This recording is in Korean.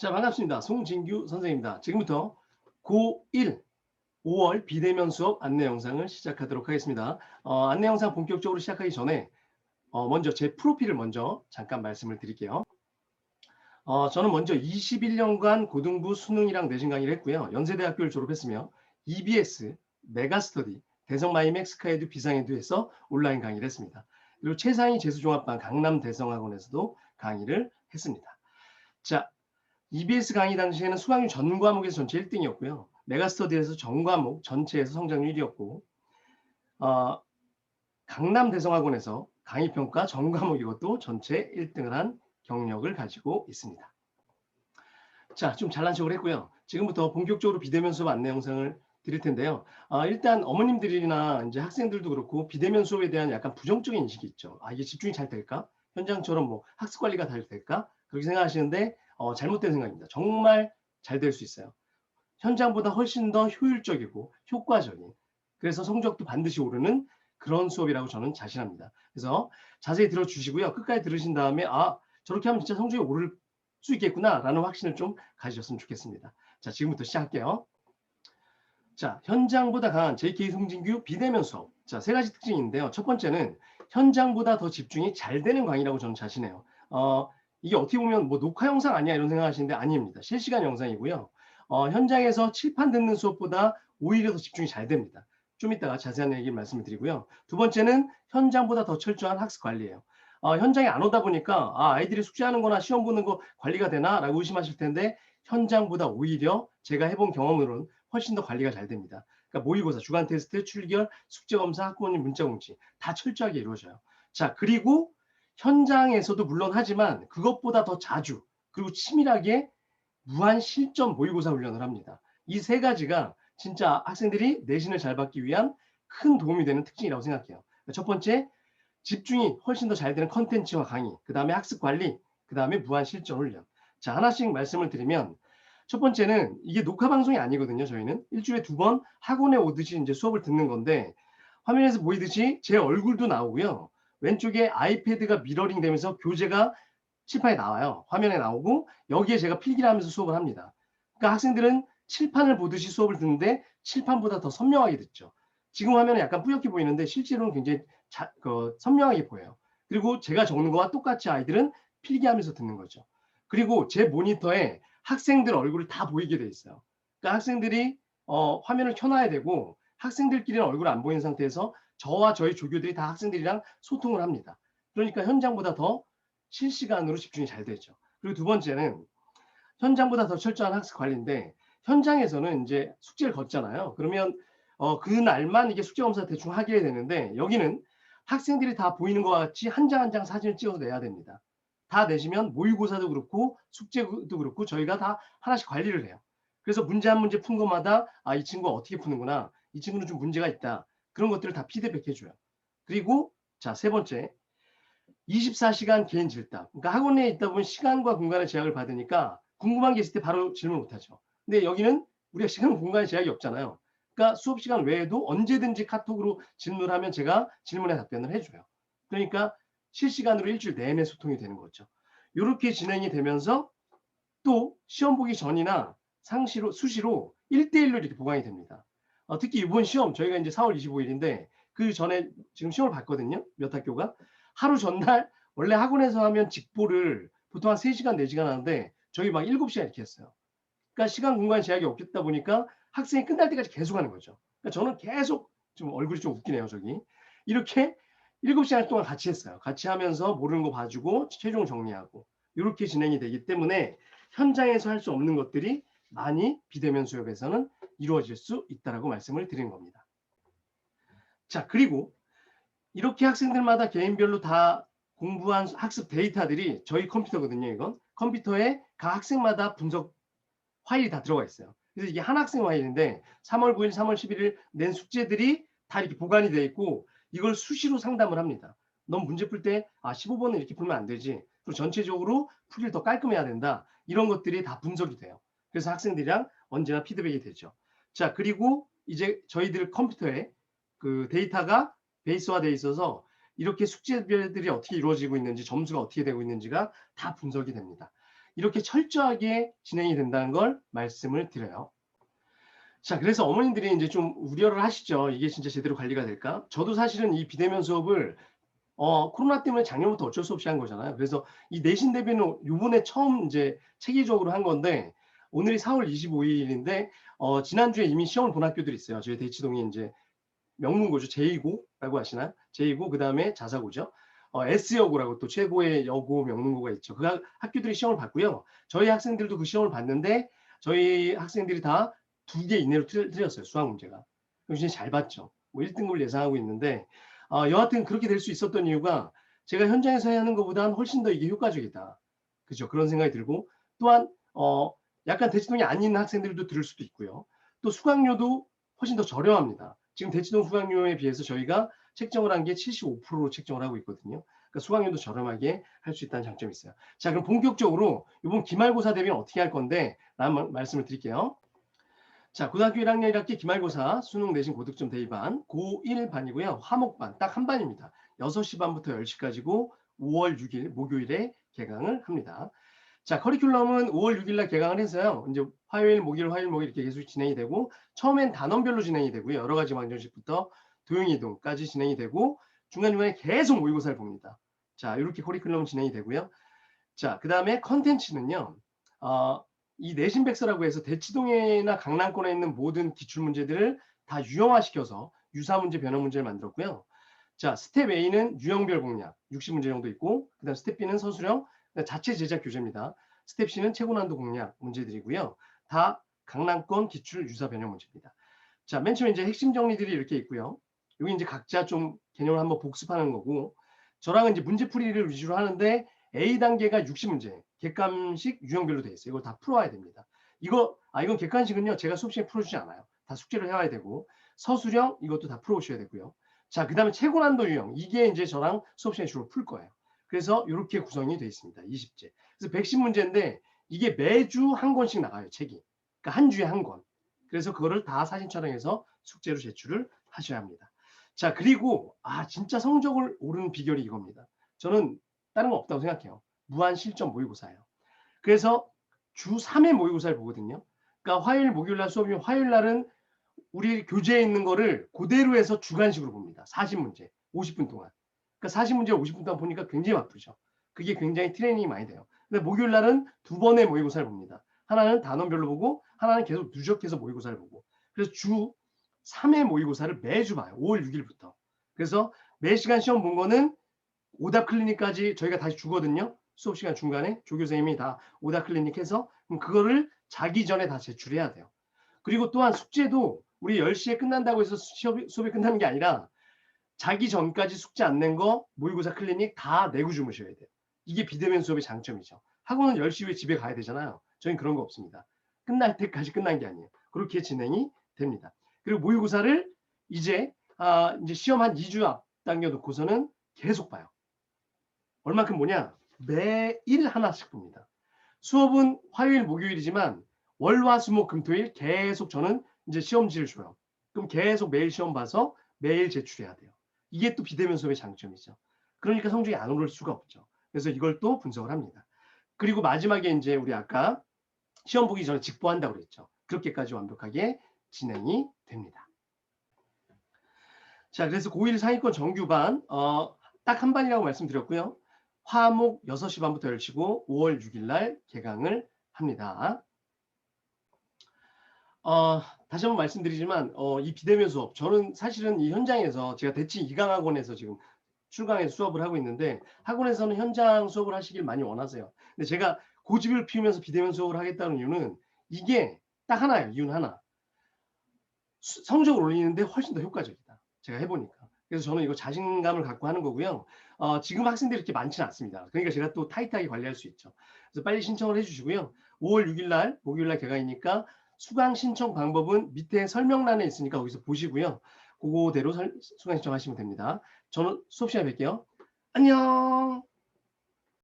자, 반갑습니다. 송진규 선생입니다. 지금부터 고1 5월 비대면 수업 안내 영상을 시작하도록 하겠습니다. 어, 안내 영상 본격적으로 시작하기 전에 어, 먼저 제 프로필을 먼저 잠깐 말씀을 드릴게요. 어, 저는 먼저 21년간 고등부 수능이랑 내신 강의를 했고요. 연세대학교를 졸업했으며 EBS, 메가스터디, 대성마이맥 스카이드 비상에듀에서 온라인 강의를 했습니다. 그리고 최상위 재수종합반 강남 대성학원에서도 강의를 했습니다. 자, EBS 강의 당시에는 수강률 전 과목에서 전체 1등이었고요. 메가스터디에서 전 과목 전체에서 성장률 1위였고 어, 강남 대성학원에서 강의 평가 전 과목 이것도 전체 1등을 한 경력을 가지고 있습니다. 자, 좀 잘난 척을 했고요. 지금부터 본격적으로 비대면 수업 안내 영상을 드릴 텐데요. 아, 일단 어머님들이나 이제 학생들도 그렇고 비대면 수업에 대한 약간 부정적인 인식이 있죠. 아, 이게 집중이 잘 될까? 현장처럼 뭐 학습 관리가 잘 될까? 그렇게 생각하시는데 어, 잘못된 생각입니다. 정말 잘 될 수 있어요. 현장보다 훨씬 더 효율적이고 효과적인 그래서 성적도 반드시 오르는 그런 수업이라고 저는 자신합니다. 그래서 자세히 들어주시고요. 끝까지 들으신 다음에 아 저렇게 하면 진짜 성적이 오를 수 있겠구나 라는 확신을 좀 가지셨으면 좋겠습니다. 자 지금부터 시작할게요. 자 현장보다 강한 JK 송진규 비대면 수업 자세 가지 특징인데요. 첫 번째는 현장보다 더 집중이 잘 되는 강의라고 저는 자신해요. 어, 이게 어떻게 보면 뭐 녹화 영상 아니야 이런 생각하시는데 아닙니다. 실시간 영상이고요. 어, 현장에서 칠판 듣는 수업보다 오히려 더 집중이 잘 됩니다. 좀 이따가 자세한 얘기 말씀을 드리고요. 두 번째는 현장보다 더 철저한 학습 관리예요. 어, 현장에 안 오다 보니까 아, 아이들이 숙제하는 거나 시험 보는 거 관리가 되나 라고 의심하실 텐데 현장보다 오히려 제가 해본 경험으로는 훨씬 더 관리가 잘 됩니다. 그러니까 모의고사, 주간 테스트, 출결, 숙제검사, 학부모님 문자공지 다 철저하게 이루어져요. 자 그리고 현장에서도 물론 하지만 그것보다 더 자주 그리고 치밀하게 무한 실전 모의고사 훈련을 합니다. 이 세 가지가 진짜 학생들이 내신을 잘 받기 위한 큰 도움이 되는 특징이라고 생각해요. 첫 번째, 집중이 훨씬 더 잘 되는 컨텐츠와 강의, 그 다음에 학습 관리, 그 다음에 무한 실전 훈련. 자, 하나씩 말씀을 드리면 첫 번째는 이게 녹화 방송이 아니거든요. 저희는 일주일에 두 번 학원에 오듯이 이제 수업을 듣는 건데 화면에서 보이듯이 제 얼굴도 나오고요. 왼쪽에 아이패드가 미러링 되면서 교재가 칠판에 나와요. 화면에 나오고 여기에 제가 필기를 하면서 수업을 합니다. 그러니까 학생들은 칠판을 보듯이 수업을 듣는데 칠판보다 더 선명하게 듣죠. 지금 화면은 약간 뿌옇게 보이는데 실제로는 굉장히 자, 그, 선명하게 보여요. 그리고 제가 적는 거와 똑같이 아이들은 필기하면서 듣는 거죠. 그리고 제 모니터에 학생들 얼굴이 다 보이게 돼 있어요. 그러니까 학생들이 어, 화면을 켜놔야 되고 학생들끼리는 얼굴 안 보이는 상태에서 저와 저희 조교들이 다 학생들이랑 소통을 합니다. 그러니까 현장보다 더 실시간으로 집중이 잘 되죠. 그리고 두 번째는 현장보다 더 철저한 학습 관리인데 현장에서는 이제 숙제를 걷잖아요. 그러면 어, 그 날만 이게 숙제 검사 대충 하게 되는데 여기는 학생들이 다 보이는 것 같이 한 장 한 장 사진을 찍어서 내야 됩니다. 다 내시면 모의고사도 그렇고 숙제도 그렇고 저희가 다 하나씩 관리를 해요. 그래서 문제 한 문제 푼 것마다 아 이 친구가 어떻게 푸는구나 이 친구는 좀 문제가 있다 그런 것들을 다 피드백 해줘요. 그리고 자 세 번째 24시간 개인 질답. 그러니까 학원에 있다 보면 시간과 공간의 제약을 받으니까 궁금한 게 있을 때 바로 질문 못하죠. 근데 여기는 우리가 시간 공간의 제약이 없잖아요. 그러니까 수업 시간 외에도 언제든지 카톡으로 질문하면 제가 질문에 답변을 해줘요. 그러니까 실시간으로 일주일 내내 소통이 되는 거죠. 이렇게 진행이 되면서 또 시험 보기 전이나 상시로 수시로 1대1로 이렇게 보강이 됩니다. 어, 특히 이번 시험 저희가 이제 4월 25일인데 그 전에 지금 시험을 봤거든요. 몇 학교가. 하루 전날 원래 학원에서 하면 직보를 보통 한 3시간, 4시간 하는데 저희 막 7시간 이렇게 했어요. 그러니까 시간 공간 제약이 없겠다 보니까 학생이 끝날 때까지 계속 하는 거죠. 그러니까 저는 계속 좀 얼굴이 좀 웃기네요, 저기. 이렇게 7시간 동안 같이 했어요. 같이 하면서 모르는 거 봐주고 최종 정리하고 이렇게 진행이 되기 때문에 현장에서 할 수 없는 것들이 많이 비대면 수업에서는 이루어질 수 있다라고 말씀을 드린 겁니다. 자, 그리고 이렇게 학생들마다 개인별로 다 공부한 학습 데이터들이 저희 컴퓨터거든요, 이건. 컴퓨터에 각 학생마다 분석 파일이 다 들어가 있어요. 그래서 이게 한 학생 파일인데 3월 9일, 3월 11일 낸 숙제들이 다 이렇게 보관이 되어 있고 이걸 수시로 상담을 합니다. 넌 문제 풀 때 아 15번은 이렇게 풀면 안 되지. 그리고 전체적으로 풀이를 더 깔끔해야 된다. 이런 것들이 다 분석이 돼요. 그래서 학생들이랑 언제나 피드백이 되죠. 자, 그리고 이제 저희들 컴퓨터에 그 데이터가 베이스화되어 있어서 이렇게 숙제들이 어떻게 이루어지고 있는지 점수가 어떻게 되고 있는지가 다 분석이 됩니다. 이렇게 철저하게 진행이 된다는 걸 말씀을 드려요. 자, 그래서 어머님들이 이제 좀 우려를 하시죠. 이게 진짜 제대로 관리가 될까? 저도 사실은 이 비대면 수업을 어, 코로나 때문에 작년부터 어쩔 수 없이 한 거잖아요. 그래서 이 내신 대비는 요번에 처음 이제 체계적으로 한 건데 오늘이 4월 25일인데 어, 지난주에 이미 시험을 본 학교들이 있어요. 저희 대치동에 이제 명문고죠. 제2고라고 하시나? 제2고 그다음에 자사고죠. 어, S여고라고 또 최고의 여고 명문고가 있죠. 그 학- 학교들이 시험을 봤고요. 저희 학생들도 그 시험을 봤는데 저희 학생들이 다 두 개 이내로 틀- 틀렸어요. 수학 문제가. 굉장히 잘 봤죠. 뭐 1등급을 예상하고 있는데 어, 여하튼 그렇게 될 수 있었던 이유가 제가 현장에서 하는 것보다는 훨씬 더 이게 효과적이다. 그죠? 그런 생각이 들고 또한 어, 약간 대치동이 아닌 학생들도 들을 수도 있고요. 또 수강료도 훨씬 더 저렴합니다. 지금 대치동 수강료에 비해서 저희가 책정을 한 게 75%로 책정을 하고 있거든요. 그러니까 수강료도 저렴하게 할 수 있다는 장점이 있어요. 자, 그럼 본격적으로 이번 기말고사 대비는 어떻게 할 건데 라는 말- 말씀을 드릴게요. 자, 고등학교 1학년 1학기 기말고사 수능 내신 고득점 대입반 고1 반이고요. 화목반 딱 한 반입니다. 6시 반부터 10시까지고 5월 6일 목요일에 개강을 합니다. 자, 커리큘럼은 5월 6일 날 개강을 해서요. 이제 화요일, 목요일, 화요일, 목요일 이렇게 계속 진행이 되고 처음엔 단원별로 진행이 되고요. 여러 가지 방정식부터 도용이동까지 진행이 되고 중간중간에 계속 모의고사를 봅니다. 자, 이렇게 커리큘럼 진행이 되고요. 자, 그 다음에 컨텐츠는요. 어, 이 내신백서라고 해서 대치동에나 강남권에 있는 모든 기출문제들을 다 유형화시켜서 유사문제, 변형문제를 만들었고요. 자, 스텝 A는 유형별 공략 60문제 정도 있고 그 다음 스텝 B는 서술형, 자체 제작 교재입니다. 스텝 C는 최고 난도 공략 문제들이고요. 다 강남권 기출 유사 변형 문제입니다. 자, 맨 처음에 이제 핵심 정리들이 이렇게 있고요. 여기 이제 각자 좀 개념을 한번 복습하는 거고 저랑은 이제 문제풀이를 위주로 하는데 A 단계가 60문제, 객관식 유형별로 돼 있어요. 이걸 다 풀어와야 됩니다. 이거 아 이건 객관식은요. 제가 수업 시간에 풀어주지 않아요. 다 숙제를 해와야 되고 서술형 이것도 다 풀어오셔야 되고요. 자, 그 다음에 최고 난도 유형 이게 이제 저랑 수업 시간에 주로 풀 거예요. 그래서 이렇게 구성이 되어 있습니다. 20제. 그래서 110문제인데 이게 매주 한 권씩 나가요. 책이. 그러니까 한 주에 한 권. 그래서 그거를 다 사진 촬영해서 숙제로 제출을 하셔야 합니다. 자, 그리고 아 진짜 성적을 오르는 비결이 이겁니다. 저는 다른 건 없다고 생각해요. 무한 실전 모의고사예요. 그래서 주 3회 모의고사를 보거든요. 그러니까 화요일, 목요일 날 수업이면 화요일 날은 우리 교재에 있는 거를 그대로 해서 주간식으로 봅니다. 40문제, 50분 동안. 그러니까 40문제 50분 동안 보니까 굉장히 바쁘죠. 그게 굉장히 트레이닝이 많이 돼요. 근데 목요일 날은 두 번의 모의고사를 봅니다. 하나는 단원별로 보고 하나는 계속 누적해서 모의고사를 보고. 그래서 주 3회 모의고사를 매주 봐요. 5월 6일부터. 그래서 매 시간 시험 본 거는 오답 클리닉까지 저희가 다시 주거든요. 수업 시간 중간에 조 교수님이 다 오답 클리닉 해서 그럼 그거를 자기 전에 다 제출해야 돼요. 그리고 또한 숙제도 우리 10시에 끝난다고 해서 수업이, 수업이 끝나는 게 아니라 자기 전까지 숙제 안 낸 거 모의고사 클리닉 다 내고 주무셔야 돼요. 이게 비대면 수업의 장점이죠. 학원은 10시 후에 집에 가야 되잖아요. 저희는 그런 거 없습니다. 끝날 때까지 끝난 게 아니에요. 그렇게 진행이 됩니다. 그리고 모의고사를 이제 아, 이제 시험 한 2주 앞 당겨 놓고서는 계속 봐요. 얼만큼 뭐냐? 매일 하나씩 봅니다. 수업은 화요일, 목요일이지만 월 화, 수 목, 금 토 일 계속 저는 이제 시험지를 줘요. 그럼 계속 매일 시험 봐서 매일 제출해야 돼요. 이게 또 비대면 수업의 장점이죠. 그러니까 성적이 안 오를 수가 없죠. 그래서 이걸 또 분석을 합니다. 그리고 마지막에 이제 우리 아까 시험 보기 전에 직보한다고 그랬죠. 그렇게까지 완벽하게 진행이 됩니다. 자, 그래서 고1 상위권 정규반 어, 딱 한 반이라고 말씀드렸고요. 화목 6시 반부터 열시고 5월 6일 날 개강을 합니다. 어, 다시 한번 말씀드리지만 어, 이 비대면 수업 저는 사실은 이 현장에서 제가 대치 이강 학원에서 지금 출강해서 수업을 하고 있는데 학원에서는 현장 수업을 하시길 많이 원하세요. 근데 제가 고집을 피우면서 비대면 수업을 하겠다는 이유는 이게 딱 하나예요. 이유는 하나. 수- 성적을 올리는데 훨씬 더 효과적이다. 제가 해보니까. 그래서 저는 이거 자신감을 갖고 하는 거고요. 어, 지금 학생들이 이렇게 많지는 않습니다. 그러니까 제가 또 타이트하게 관리할 수 있죠. 그래서 빨리 신청을 해주시고요. 5월 6일 날, 목요일 날 개강이니까 수강 신청 방법은 밑에 설명란에 있으니까 거기서 보시고요. 그거대로 설- 수강 신청하시면 됩니다. 저는 수업 시간에 뵐게요. 안녕!